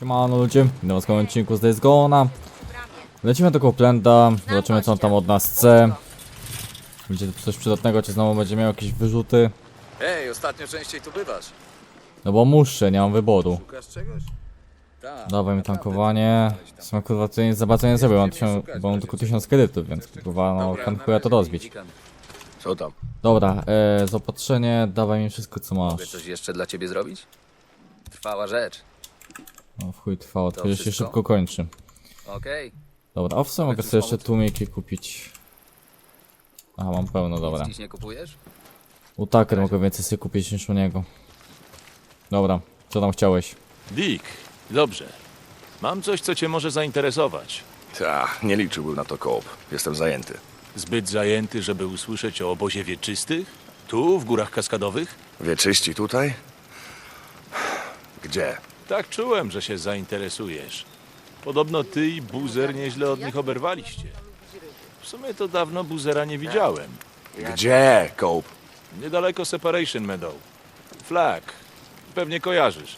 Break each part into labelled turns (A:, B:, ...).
A: Siemano ludzie, witam w kolejnym odcinku z Days Gone'a. Lecimy do Coplanda, zobaczymy co on tam od nas chce. Będzie coś przydatnego, czy znowu będzie miał jakieś wyrzuty.
B: Ej, ostatnio częściej tu bywasz.
A: No bo muszę, nie mam wyboru.
B: Szukasz czegoś? Tak.
A: Dawaj mi tankowanie. W sumie kurwa to nic za bardzo nie mam, tysiąc, bo mam tylko 1000 kredytów, więc kurwa no chuja to rozbić.
C: Co tam?
A: Dobra, e, zaopatrzenie, dawaj mi wszystko co
B: Mogę
A: masz.
B: coś jeszcze dla ciebie zrobić? Trwała rzecz.
A: No w chuj trwało, to już się
B: wszystko?
A: szybko kończy.
B: Okej.
A: Dobra, a w sumie mogę sobie jeszcze tłumiki kupić. Aha, mam pełno, dobra.
B: Nic dziś nie kupujesz?
A: U Tucker mogę więcej sobie kupić niż u niego. Dobra, co tam chciałeś?
D: Dick, dobrze. Mam coś, co cię może zainteresować.
C: Ta, nie liczyłbym na to koop. Jestem zajęty.
D: Zbyt zajęty, żeby usłyszeć o obozie wieczystych? Tu, w górach kaskadowych?
C: Wieczyści tutaj? Gdzie?
D: Tak czułem, że się zainteresujesz. Podobno ty i Buzer nieźle od nich oberwaliście. W sumie to dawno Buzera nie widziałem.
C: Gdzie, koop?
D: Niedaleko Separation Meadow. Flag. Pewnie kojarzysz.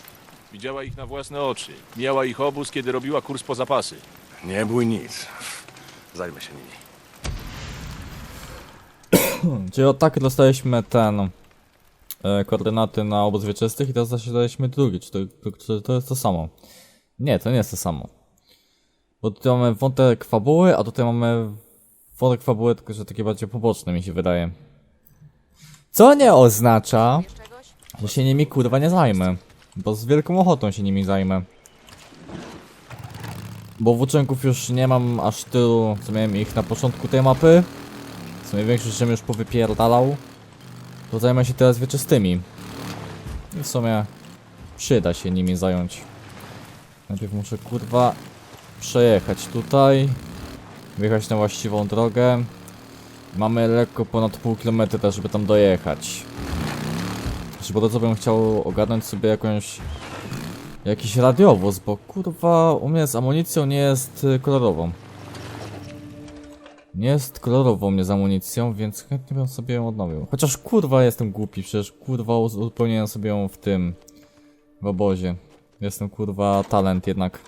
D: Widziała ich na własne oczy. Miała ich obóz, kiedy robiła kurs po zapasy.
C: Nie bój nic. Zajmę się nimi.
A: Czyli od Tucker dostaliśmy ten... E, koordynaty na obóz wieczystych i teraz zaś daliśmy drugi. Czy to, czy to jest to samo? Nie, to nie jest to samo. Bo tutaj mamy wątek fabuły, a tutaj mamy wątek fabuły, tylko że takie bardziej poboczne mi się wydaje. Co nie oznacza, że się nimi kurwa nie zajmę. Bo z wielką ochotą się nimi zajmę. Bo włóczęków już nie mam aż tylu, co miałem ich na początku tej mapy. W sumie większość żem już powypierdalał. To zajmę się teraz wieczystymi. I w sumie przyda się nimi zająć. Najpierw muszę kurwa przejechać tutaj. Wyjechać na właściwą drogę. Mamy lekko ponad pół kilometra, żeby tam dojechać. Znaczy, co bym chciał ogarnąć sobie jakąś... Jakiś radiowóz, bo kurwa u mnie z amunicją nie jest kolorową. Nie u mnie z amunicją, więc chętnie bym sobie ją odnowił. Chociaż kurwa jestem głupi, przecież kurwa uzupełniłem sobie ją w tym... W obozie. Jestem kurwa talent jednak.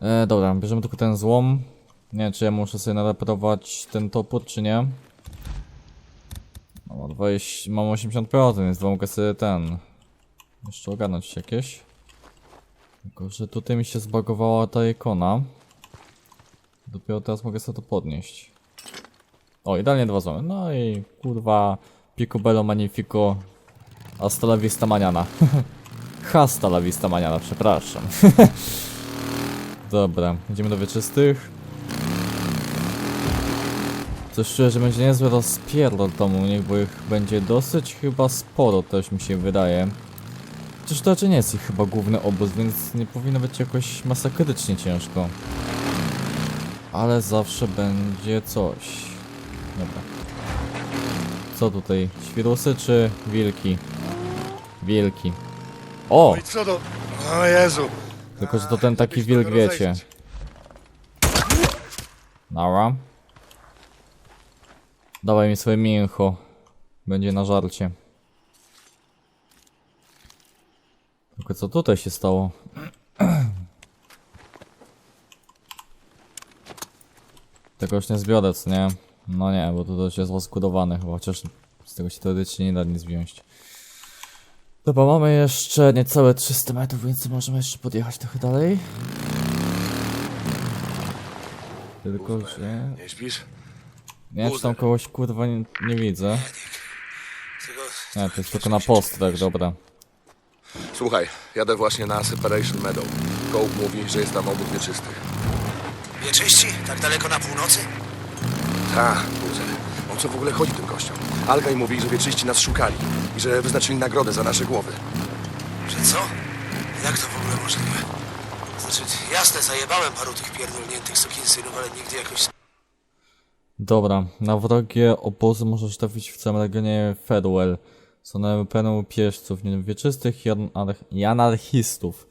A: E, dobra, bierzemy tylko ten złom. Nie wiem, czy ja muszę sobie nareperować ten topór, czy nie. No, mam 20, mam 80%, więc mogę sobie ten... Jeszcze ogarnąć jakieś. Tylko, że tutaj mi się zbagowała ta ikona. Dopiero teraz mogę sobie to podnieść. O, idealnie dwa złomy. No i kurwa... Picobello Magnifico... Hasta la vista maniana. Hasta la vista maniana, przepraszam. Dobra, idziemy do wieczystych. Coś czuję, że będzie niezły rozpierdol domu u nich, bo ich będzie dosyć chyba sporo, też mi się wydaje. Chociaż to raczej nie jest ich chyba główny obóz, więc nie powinno być jakoś masakrycznie ciężko. Ale zawsze będzie coś. Dobra. Co tutaj? Świrusy czy wilki? Wilki. O!
C: i co to? O Jezu!
A: Tylko, że to ten taki wilk, wiecie. Nara. Dawaj mi swoje mięcho. Będzie na żarcie. Tylko co tutaj się stało? Tego już nie zbiorę, co nie? No nie, bo to też jest rozkudowane chyba, chociaż z tego się teoretycznie nie da nic wziąć. Dobra, mamy jeszcze niecałe 300 metrów, więc możemy jeszcze podjechać trochę dalej. Tylko, że...
C: Nie śpisz?
A: Nie czy tam kogoś kurwa nie, nie widzę. Nie, to jest tylko na postach, dobra.
C: Słuchaj, jadę właśnie na Separation Meadow. Koop mówi, że jest tam obóz wieczystych.
E: Wieczyści? Tak daleko na północy?
C: Ta, buzer. O co w ogóle chodzi tym gościom? Algaj mówi, że wieczyści nas szukali i że wyznaczyli nagrodę za nasze głowy.
E: Że co? Jak to w ogóle możliwe? Znaczy, jasne, zajebałem paru tych pierdolniętych sukinsynów, ale nigdy jakoś...
A: Dobra, na wrogie obozy możesz trafić w całym regionie Fedwell. Są one pełne pieśćców, wieczystych i anar- i anarchistów,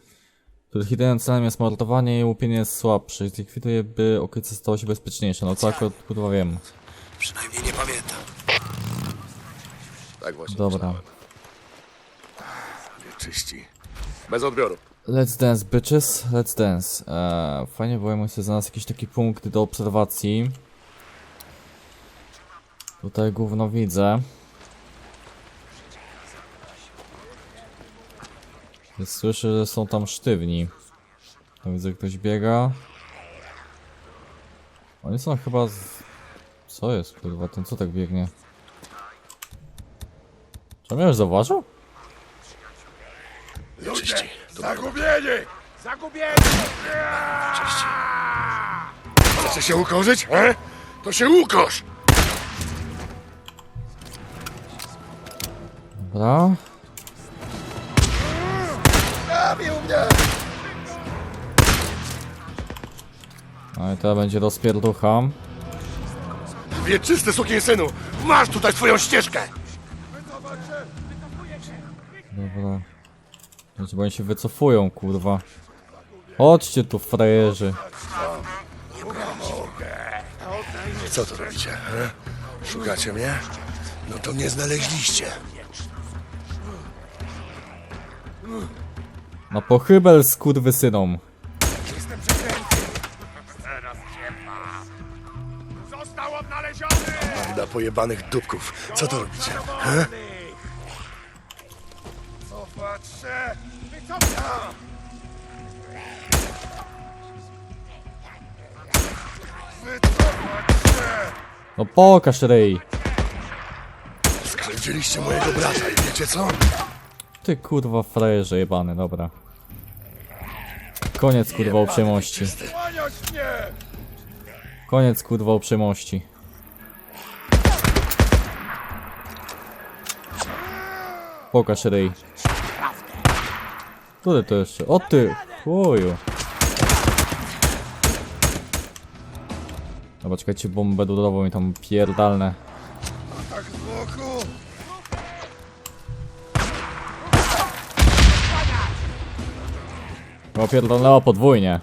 A: których jedynym celem jest mordowanie i łupienie słabszych. Zlikwiduje, by okolice stało się bezpieczniejsze. No to akurat kurwa wiem.
E: Przynajmniej nie pamiętam.
C: Tak właśnie
A: Dobra.
C: myślałem. Wieczyści. Bez odbioru.
A: Let's dance, bitches. Let's dance. Eee, fajnie było, jakbym sobie znalazł jakiś taki punkt do obserwacji. Tutaj gówno widzę. Słyszę, że są tam sztywni. Tam widzę, ktoś biega. Oni są chyba z... Co jest, kurwa, ten co tak biegnie? Czy on mnie już zauważył?
C: Wieczyści. To
F: Zagubieni! Zagubieni!
C: Chcesz się ukorzyć, he? To się ukorz!
A: Dobra. No i teraz będzie rozpierducha.
C: Wieczysty synu! Masz tutaj twoją ścieżkę!
A: Dobra. Wiecie, bo oni się wycofują, kurwa. Chodźcie tu, frajerzy.
C: Co tu robicie, he? Szukacie mnie? No to mnie znaleźliście.
A: Na pochybel z kurwysynom.
C: Pojebanych dupków. Co to robicie? He?
F: Cofać się! Wycofać! Wycofać się!
A: No pokaż rej.
C: Skrzywdziliście mojego brata i wiecie co?
A: Ty kurwa frajerze jebany, dobra. Koniec kurwa uprzejmości.
F: Kłaniać mnie!
A: Koniec kurwa uprzejmości. Pokaż rej. Który to jeszcze? O ty chuju. Dobra, czekajcie, bombę dodawą i tam pierdalne. Chyba pierdolnęła podwójnie.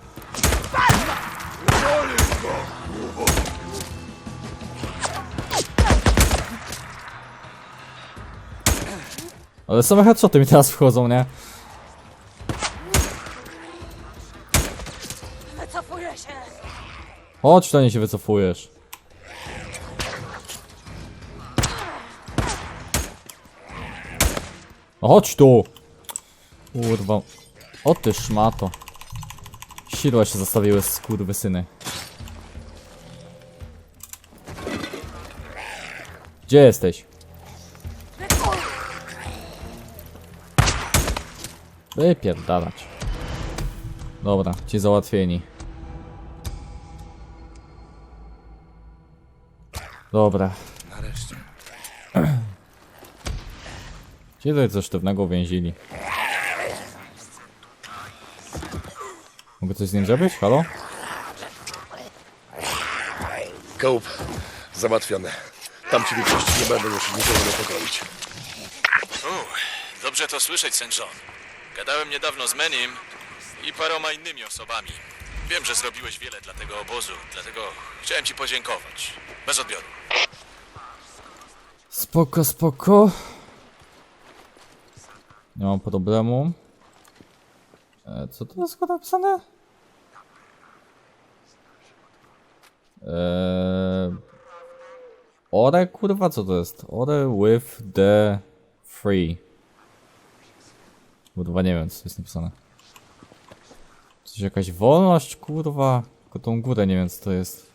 A: Ale same headshoty mi teraz wchodzą, nie?
G: Wycofuję się!
A: Chodź, to nie się wycofujesz. No chodź tu! Kurwa. O ty szmato. Sidła się zostawiły skurwysyny. Gdzie jesteś? Wypierdalać. Dobra, ci załatwieni. Dobra.
C: Nareszcie.
A: Tutaj coś sztywnego uwięzili? Mogę coś z nim zrobić? Halo?
C: Kołp. Załatwione. Tam ci wieczności nie będą już nikogo niepokoić.
D: Dobrze to słyszeć, St. John. Gadałem niedawno z Menim i paroma innymi osobami. Wiem, że zrobiłeś wiele dla tego obozu, dlatego chciałem ci podziękować. Bez odbioru.
A: Spoko, spoko. Nie mam problemu. E, co tu jest napisane? Eee... Ore, kurwa, co to jest? Ore with the free. Kurwa, nie wiem, co jest napisane. Coś jakaś wolność, kurwa. Tylko tą górę nie wiem, co to jest.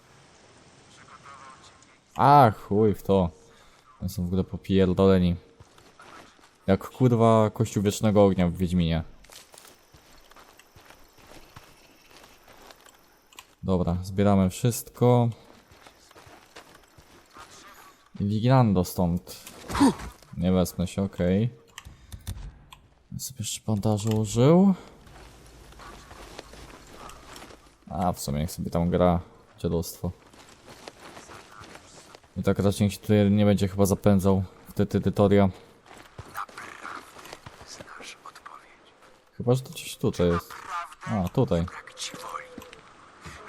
A: A, chuj w to. Oni są w ogóle popierdoleni. Jak kurwa Kościół Wiecznego Ognia w Wiedźminie. Dobra, zbieramy wszystko. I Wigilando stąd. Nie wezmę się, okej. Okay. Sobie jeszcze bandażu użył. A, w sumie niech sobie tam gra. Dziadostwo. I tak raczej nikt się tutaj nie będzie chyba zapędzał w te terytoria. Chyba, że to gdzieś tutaj jest. A, tutaj.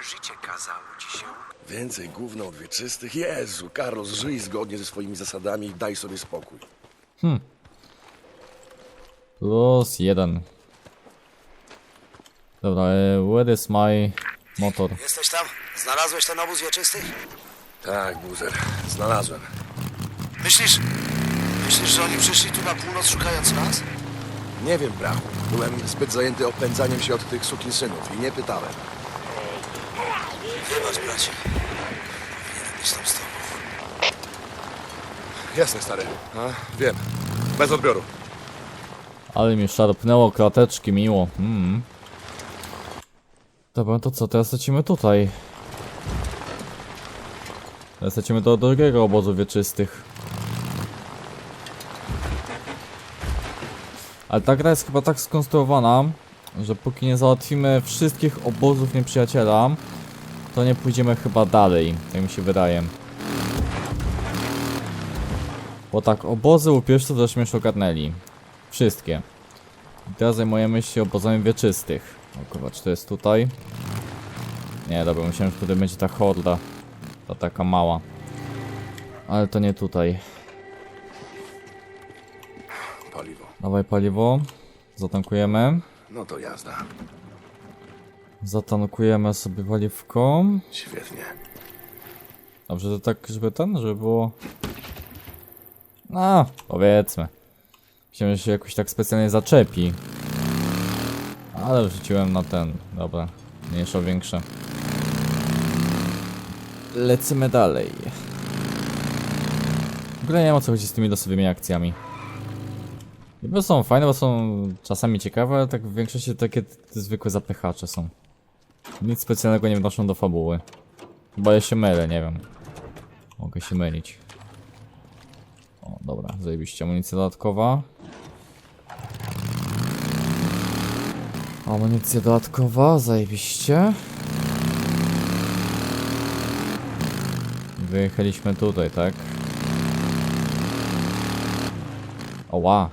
E: Życie kazało ci się.
C: Więcej gówna od wieczystych? Jezu, Carlos, żyj zgodnie ze swoimi zasadami i daj sobie spokój.
A: Plus jeden. Dobra, e, where is my motor?
E: Jesteś tam? Znalazłeś ten obóz wieczystych?
C: Tak, Buzer, znalazłem.
E: Myślisz... Myślisz, że oni przyszli tu na północ szukając nas?
C: Nie wiem, brachu. Byłem zbyt zajęty opędzaniem się od tych sukinsynów i nie pytałem.
E: Wybacz, bracie. Powinienem być tam z tobą.
C: Jasne, stary. A, wiem. Bez odbioru.
A: Ale mi szarpnęło krateczki, miło. Mm. Dobra, to co, teraz lecimy tutaj. Teraz lecimy do drugiego obozu wieczystych. Ale ta gra jest chyba tak skonstruowana, że póki nie załatwimy wszystkich obozów nieprzyjaciela, to nie pójdziemy chyba dalej, tak mi się wydaje. Bo tak, obozy łupieżców żeśmy już ogarnęli. Wszystkie. I teraz zajmujemy się obozami wieczystych. O kurwa, czy to jest tutaj? Nie, dobra, myślałem, że tutaj będzie ta horda. Ta taka mała. Ale to nie tutaj.
C: Paliwo.
A: Dawaj paliwo. Zatankujemy.
C: No to jazda.
A: Zatankujemy sobie paliwko.
C: Świetnie.
A: Dobrze, to tak, żeby ten, żeby było... No, powiedzmy. Myślałem, że się jakoś tak specjalnie zaczepi. Ale wrzuciłem na ten. Dobra, mniejsza, większe. Lecimy dalej. W ogóle nie wiem o co chodzi z tymi losowymi akcjami. Niby są fajne, bo są czasami ciekawe, ale tak w większości takie zwykłe zapychacze są. Nic specjalnego nie wnoszą do fabuły. Chyba ja się mylę, nie wiem. Mogę się mylić. Dobra, zajebiście. Amunicja dodatkowa. Amunicja dodatkowa, zajebiście. Wyjechaliśmy tutaj, tak? Oła.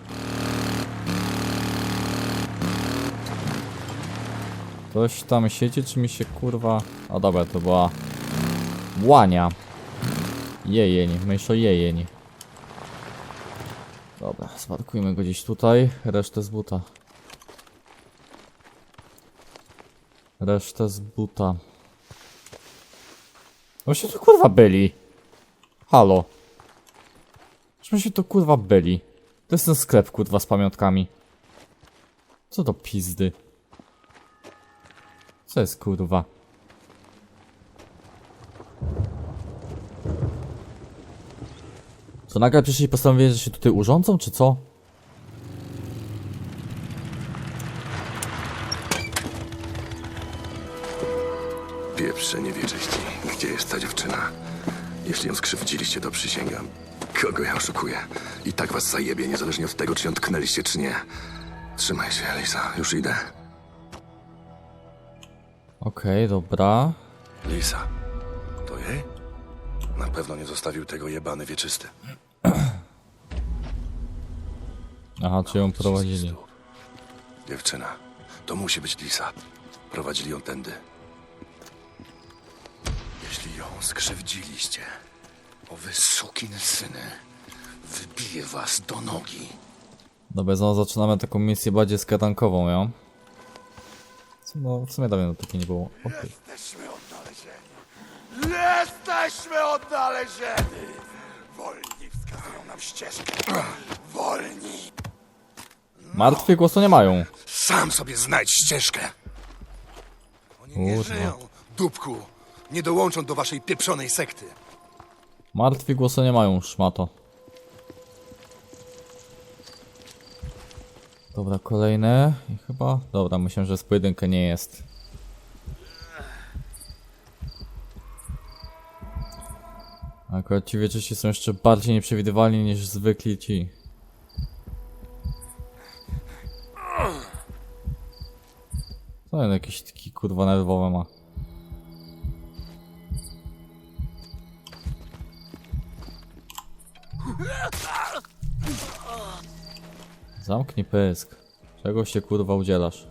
A: Ktoś tam siedzi, czy mi się kurwa... O dobra, to była... Łania. Jejeń, myśl o jejeń. Dobra, sparkujmy go gdzieś tutaj, resztę z buta. Resztę z buta. Właśnie to kurwa byli. Halo. Czemu się to kurwa byli? To jest ten sklep kurwa z pamiątkami. Co to pizdy? Co jest kurwa? Co nagle przyszli i postanowili, że się tutaj urządzą, czy co?
C: Pieprze niewieczyści. Gdzie jest ta dziewczyna? Jeśli ją skrzywdziliście, to przysięgam. Kogo ja oszukuję? I tak was zajebie, niezależnie od tego, czy ją tknęliście, czy nie. Trzymaj się, Lisa. Już idę.
A: Okej, dobra.
C: Lisa. Na pewno nie zostawił tego jebany wieczysty.
A: Aha, czy ją prowadzili.
C: Dziewczyna. To musi być Lisa. Prowadzili ją tędy. Jeśli ją skrzywdziliście, o wy syny, wybiję was do nogi.
A: Dobra, znowu zaczynamy taką misję bardziej skatankową, ją. No, w sumie dawno takiej nie było.
F: Jesteśmy odnalezieni! Jesteśmy odnalezieni! Wolni wskazują nam ścieżkę. Wolni!
A: Martwi głosu nie mają.
C: Sam sobie znajdź ścieżkę. Oni nie
A: Kurwa.
C: żyją, dupku. Nie dołączą do waszej pieprzonej sekty.
A: Martwi głosu nie mają, szmato. Dobra, kolejne. I chyba... Dobra, myślę, że z pojedynkę nie jest. Akurat ci wieczyści są jeszcze bardziej nieprzewidywalni niż zwykli ci. Co on jakiś taki kurwa nerwowy ma? Zamknij pysk. Czego się kurwa udzielasz?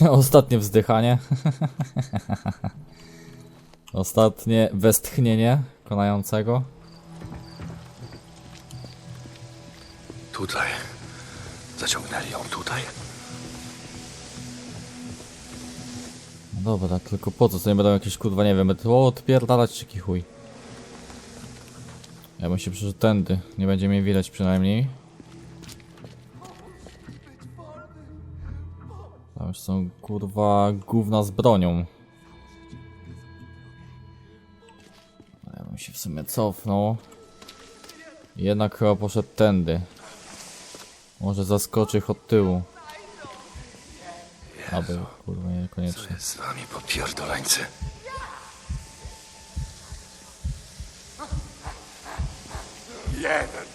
A: Ostatnie wzdychanie. Ostatnie westchnienie konającego.
C: Tutaj. Zaciągnęli ją tutaj?
A: No dobra, tylko po co? Co nie będą jakieś kurwa, nie wiem, to odpierdalać czy jaki chuj. Ja bym się przyszedł tędy, nie będzie mnie widać przynajmniej. Tam już są kurwa gówna z bronią. Sumie cofnął. Jednak chyba poszedł tędy. Może zaskoczy ich od tyłu. Aby kurwa
C: Co
A: niekoniecznie.
C: jest z wami, popierdoleńcy?
F: Jeden.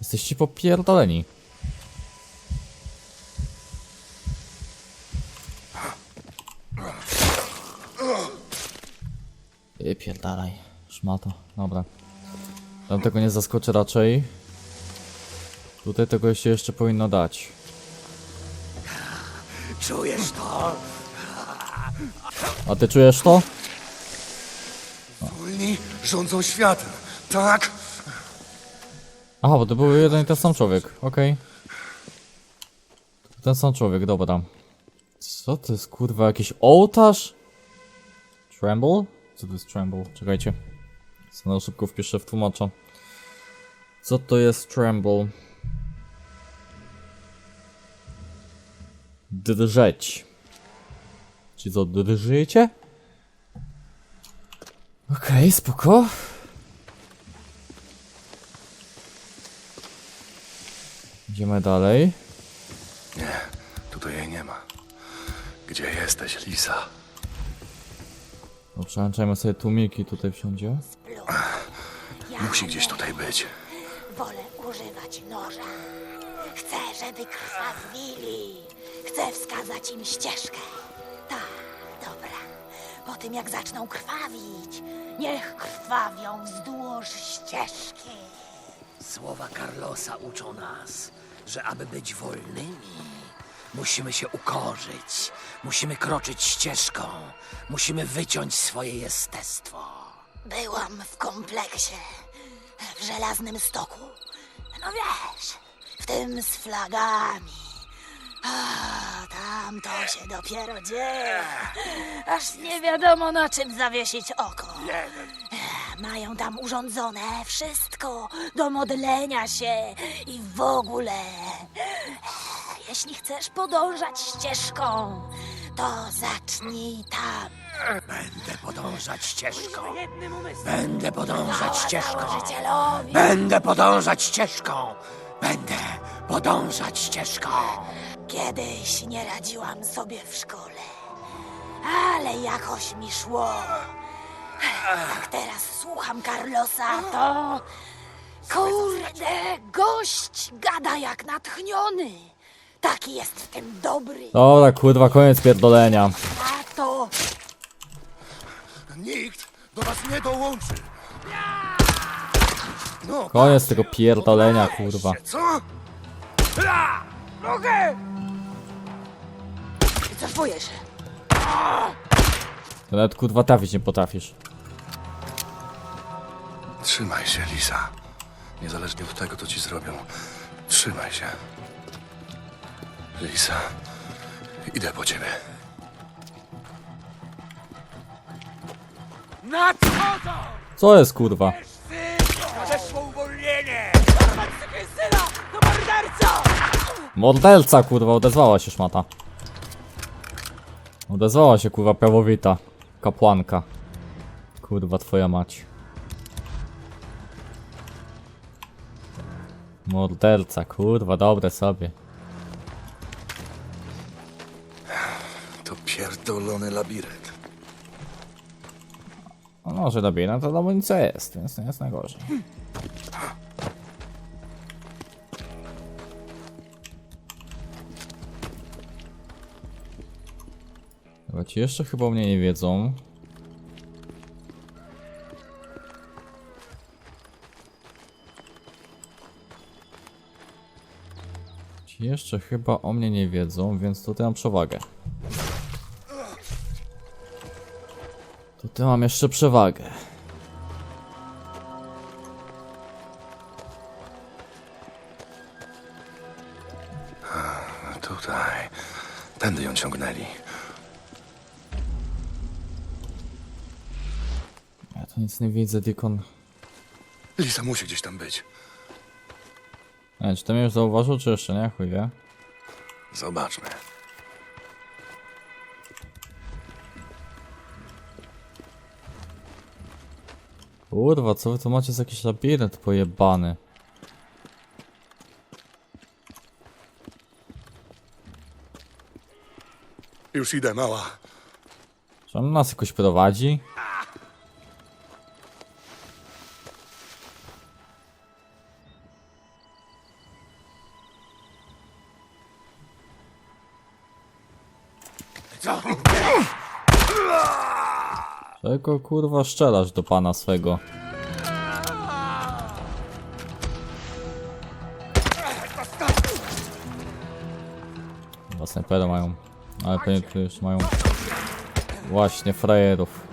A: Jesteście popierdoleni. I pierdalaj. Szmato. Dobra. Tam tego nie zaskoczę raczej. Tutaj tego się jeszcze powinno dać.
F: Czujesz to?
A: A ty czujesz to?
C: Wolni rządzą światem, tak?
A: Aha, bo to był jeden i ten sam człowiek. Okej. Ten sam człowiek, dobra. Co to jest kurwa jakiś ołtarz? Tremble? Co to jest tremble? Czekajcie. Na szybko wpiszę w tłumacza. Co to jest tremble? Drżeć. Czy co, drżycie? Okej, spoko. Idziemy dalej.
C: Nie, tutaj jej nie ma. Gdzie jesteś, Lisa?
A: Przełączajmy sobie tłumiki, tutaj wsiądzie.
C: Musi gdzieś tutaj być.
G: Wolę używać noża. Chcę, żeby krwawili. Chcę wskazać im ścieżkę. Tak, dobra. Po tym, jak zaczną krwawić, niech krwawią wzdłuż ścieżki.
H: Słowa Carlosa uczą nas, że aby być wolnymi, musimy się ukorzyć, musimy kroczyć ścieżką, musimy wyciąć swoje jestestwo.
G: Byłam w kompleksie, w żelaznym stoku. No wiesz, w tym z flagami. A, tam to się dopiero dzieje. Aż nie wiadomo na czym zawiesić oko. Mają tam urządzone wszystko do modlenia się i w ogóle. Jeśli chcesz podążać ścieżką, to zacznij tam.
H: Będę podążać ścieżką. Będę podążać ścieżką. Będę podążać ścieżką. Będę podążać ścieżką.
G: Kiedyś nie radziłam sobie w szkole, ale jakoś mi szło. Jak teraz słucham Carlosa, to... Kurde, gość gada jak natchniony. Taki jest w tym dobry.
A: Dobra, kurwa, koniec pierdolenia.
G: A to
C: Nikt do was nie dołączy. No,
A: Koniec tego pierdolenia, kurwa.
C: co?
G: cofujesz.
A: To nawet kurwa trafić nie potrafisz.
C: Trzymaj się, Lisa. Niezależnie od tego, co ci zrobią. Trzymaj się. Lisa, idę po ciebie.
F: Nadchodzą!
A: Co jest kurwa?
F: Nadeszło uwolnienie! Syna, to morderca!
A: Morderca kurwa, odezwała się szmata. Odezwała się kurwa prawowita. Kapłanka. Kurwa twoja mać. Morderca, kurwa, dobre sobie.
C: To pierdolony labirynt.
A: No może lepiej, no to domonica jest, więc nie jest najgorzej. Ci jeszcze chyba mnie nie wiedzą. Ci jeszcze chyba o mnie nie wiedzą, więc tutaj mam przewagę. to mam jeszcze przewagę.
C: Tutaj. Tędy ją ciągnęli.
A: Ja tu nic nie widzę, Dikon.
C: Lisa musi gdzieś tam być.
A: E, czy to mnie już zauważył, czy jeszcze nie? Chuj wie.
C: Zobaczmy.
A: Kurwa, co wy tu macie za jakiś labirynt pojebany?
C: Już idę, mała.
A: Czy on nas jakoś prowadzi? Czego kurwa szczelasz do pana swego? Chyba mają. Ale pewnie tu już mają właśnie frajerów.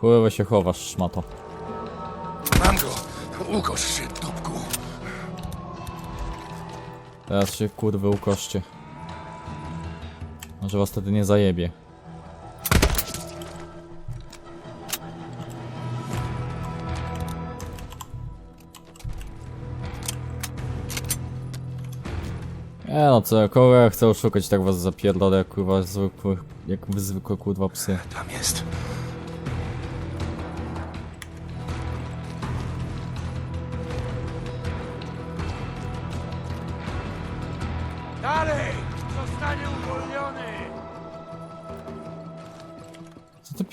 A: Chujowo się chowasz, szmato.
C: Mam go! Ukosz się, dupku.
A: Teraz się kurwy ukoszcie. Może was wtedy nie zajebie. Nie no co, kogo ja chcę oszukać, tak was zapierdolę kurwa zwykłych, jak wy zwykłe kurwa psy.
C: Tam jest.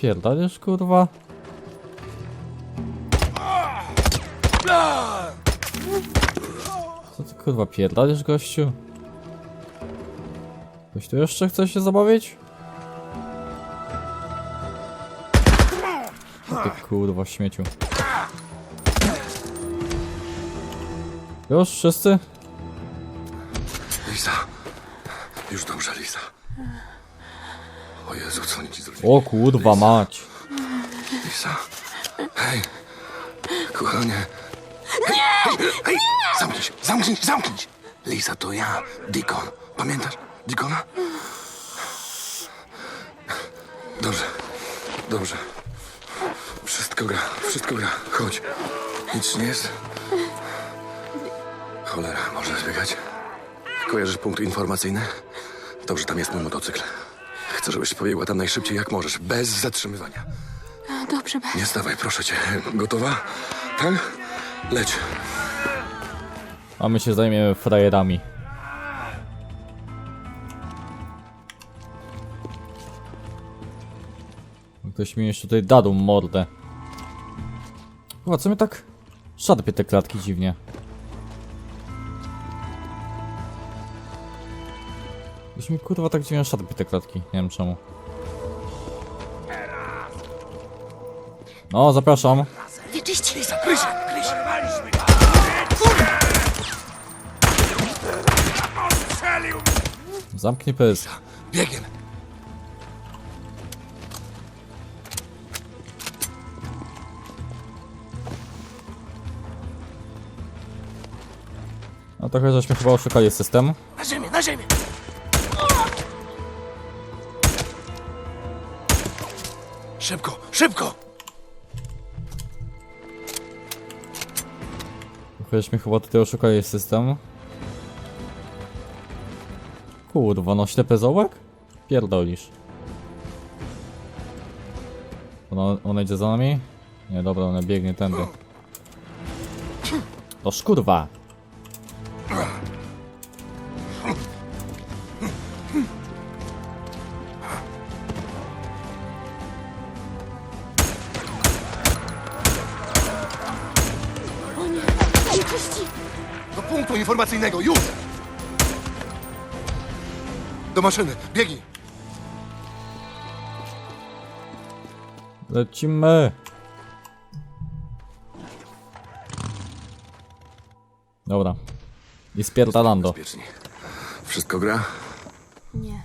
A: Co ty pierdolisz kurwa? Co ty kurwa pierdolisz gościu? Ktoś tu jeszcze chce się zabawić? O ty kurwa śmieciu. Już wszyscy?
C: Lisa. Już dobrze, Jezu, co oni ci zrobili?
A: O kurwa mać.
C: Lisa. Hej. Kochanie. Nie! Hej! Zamknij się, zamknij, zamknij się. Lisa, to ja, Deacon. Pamiętasz Deacona? Dobrze, dobrze. Wszystko gra, wszystko gra. Chodź. Nic nie jest? Cholera, można zbiegać. Kojarzysz punkt informacyjny? Dobrze, tam jest mój motocykl. Chcę, żebyś pobiegła tam najszybciej jak możesz, bez zatrzymywania.
G: Dobrze, Be.
C: Nie stawaj, proszę cię. Gotowa? Tak? Leć.
A: A my się zajmiemy frajerami. Ktoś mi jeszcze tutaj dadł mordę. Chyba co mnie tak szarpie te klatki dziwnie. Już mi kurwa tak dziwnie szarpie te klatki, nie wiem czemu. No, zapraszam.
G: Wieczyści!
F: Porwaliśmy go! Strzelił!
A: Zamknij pysk.
C: Biegiem.
A: No trochę żeśmy chyba oszukali system.
E: Na ziemię, na ziemię! Szybko, szybko!
A: Żeśmy chyba tutaj oszukali system. Kurwa, no ślepy zołek? Pierdolisz. Ona, ona idzie za nami? Nie, dobra, ona biegnie tędy. To szkurwa!
C: Informacyjnego, już! Do maszyny, biegnij!
A: Lecimy! Dobra. I spierdalando.
C: Bezpiecznie. Wszystko gra?
G: Nie.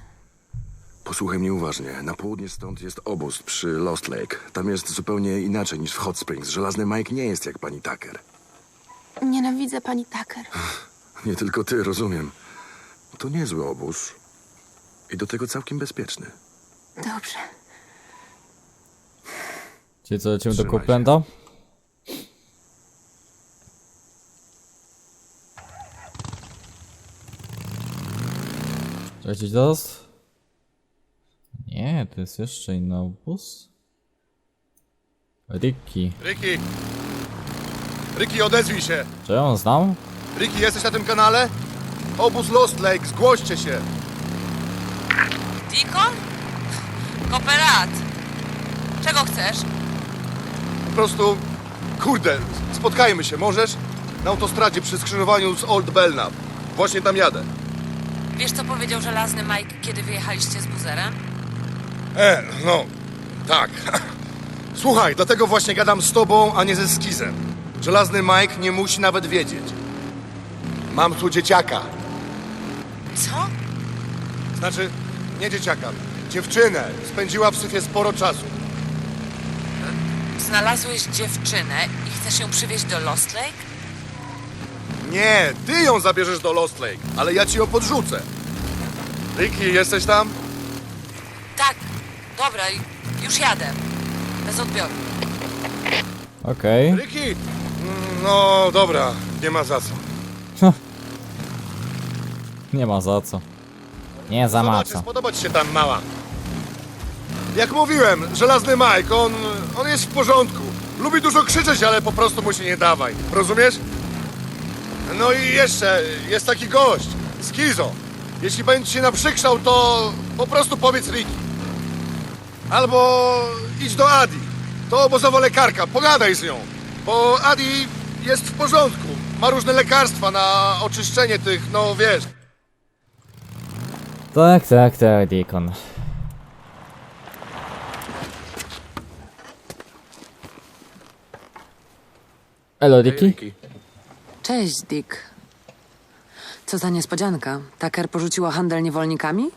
C: Posłuchaj mnie uważnie. Na południe stąd jest obóz przy Lost Lake. Tam jest zupełnie inaczej niż w Hot Springs. Żelazny Mike nie jest jak pani Tucker.
I: Nienawidzę pani Tucker.
C: Nie tylko ty, rozumiem. To niezły obóz. I do tego całkiem bezpieczny.
I: Dobrze.
A: Czyli co, lecimy do
C: Trzymaj się.
A: Cześć, teraz? Nie, to jest jeszcze inny obóz. Ricky.
J: Ricky! Ricky, odezwij się!
A: Czy ja ją znam?
J: Ricky, jesteś na tym kanale? Obóz Lost Lake, zgłoście się!
K: Dikon? Kooperat. Czego chcesz?
J: Po prostu, kurde, spotkajmy się, możesz? Na autostradzie przy skrzyżowaniu z Old Belknap. Właśnie tam jadę.
K: Wiesz, co powiedział żelazny Mike, kiedy wyjechaliście z buzerem?
J: E, no, tak. Słuchaj, dlatego właśnie gadam z tobą, a nie ze skizem. Żelazny Mike nie musi nawet wiedzieć. Mam tu dzieciaka.
K: Co?
J: Znaczy, nie dzieciaka, dziewczynę. Spędziła w syfie sporo czasu.
K: Znalazłeś dziewczynę i chcesz ją przywieźć do Lost Lake?
J: Nie, ty ją zabierzesz do Lost Lake, ale ja ci ją podrzucę. Ricky, jesteś tam?
K: Tak. Dobra, już jadę. Bez odbioru.
A: Okej.
J: Ricky! No dobra, nie ma za co.
A: Nie ma za co. Nie za
J: Zobaczy,
A: maco.
J: spodoba ci się tam mała. Jak mówiłem, żelazny Mike, on, on jest w porządku. Lubi dużo krzyczeć, ale po prostu mu się nie dawaj. Rozumiesz? No i jeszcze jest taki gość, Skizo. Jeśli będzie się naprzykrzał, to po prostu powiedz Ricky. Albo idź do Adi. To obozowa lekarka, pogadaj z nią. Bo Adi jest w porządku. Ma różne lekarstwa na oczyszczenie tych, no wiesz,
A: Tak, tak, tak, Deacon. Elo, Ricky?
K: Cześć, Dick. Co za niespodzianka. Tucker porzuciła handel niewolnikami?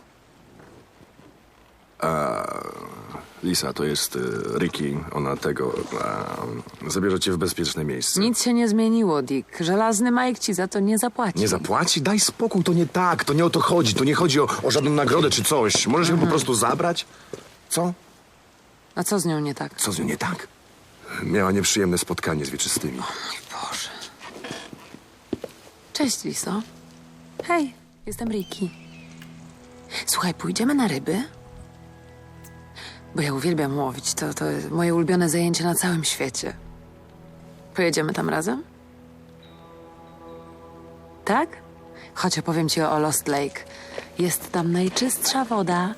C: Lisa, to jest y, Ricky. Ona tego... A, zabierze cię w bezpieczne miejsce.
K: Nic się nie zmieniło, Dick. Żelazny Mike ci za to nie zapłaci.
C: Nie zapłaci? Daj spokój, to nie tak. To nie o to chodzi. To nie chodzi o, o żadną nagrodę czy coś. Możesz ją po prostu zabrać? Co?
K: A co z nią nie tak?
C: Co z nią nie tak? Miała nieprzyjemne spotkanie z wieczystymi.
K: Boże. Cześć, Liso. Hej, jestem Ricky. Słuchaj, pójdziemy na ryby? Bo ja uwielbiam łowić. To, to jest moje ulubione zajęcie na całym świecie. Pojedziemy tam razem? Tak? Chodź, opowiem ci o Lost Lake. Jest tam najczystsza woda,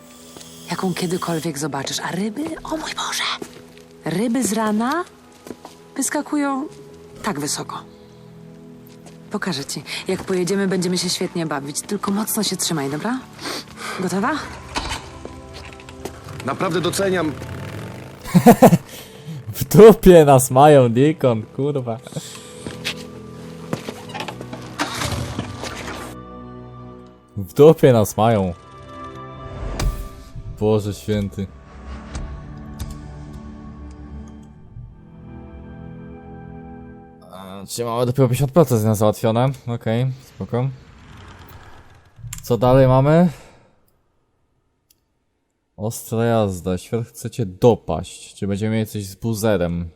K: jaką kiedykolwiek zobaczysz. A ryby? O mój Boże! Ryby z rana wyskakują tak wysoko. Pokażę ci. Jak pojedziemy, będziemy się świetnie bawić. Tylko mocno się trzymaj, dobra? Gotowa?
C: Naprawdę doceniam.
A: W dupie nas mają, Deacon, kurwa. W dupie nas mają. Boże święty. A, Czyli mamy dopiero 50% na załatwione. Okej, spoko. Co dalej mamy? Ostra jazda. Świat chcecie dopaść. Czy będziemy mieli coś z buzerem?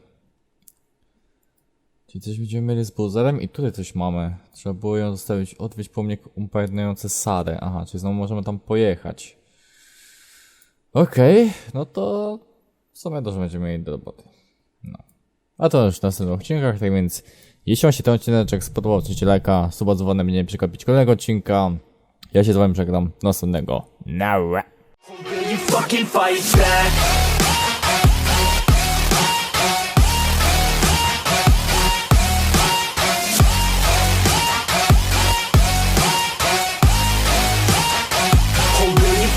A: Czy coś będziemy mieli z buzerem? I tutaj coś mamy. Trzeba było ją zostawić, odwieźć pomnik upamiętniający Sarę. Aha, czyli znowu możemy tam pojechać. Okej, no to w sumie dobrze będziemy mieli do roboty. No. A to już w następnych odcinkach, tak więc jeśli wam się ten odcinek spodobał, oczywiście lajka, suba dzwonem, mnie nie przegapić kolejnego odcinka. Ja się z wami żegnam. Do fucking fight
F: back.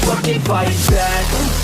F: fucking fight back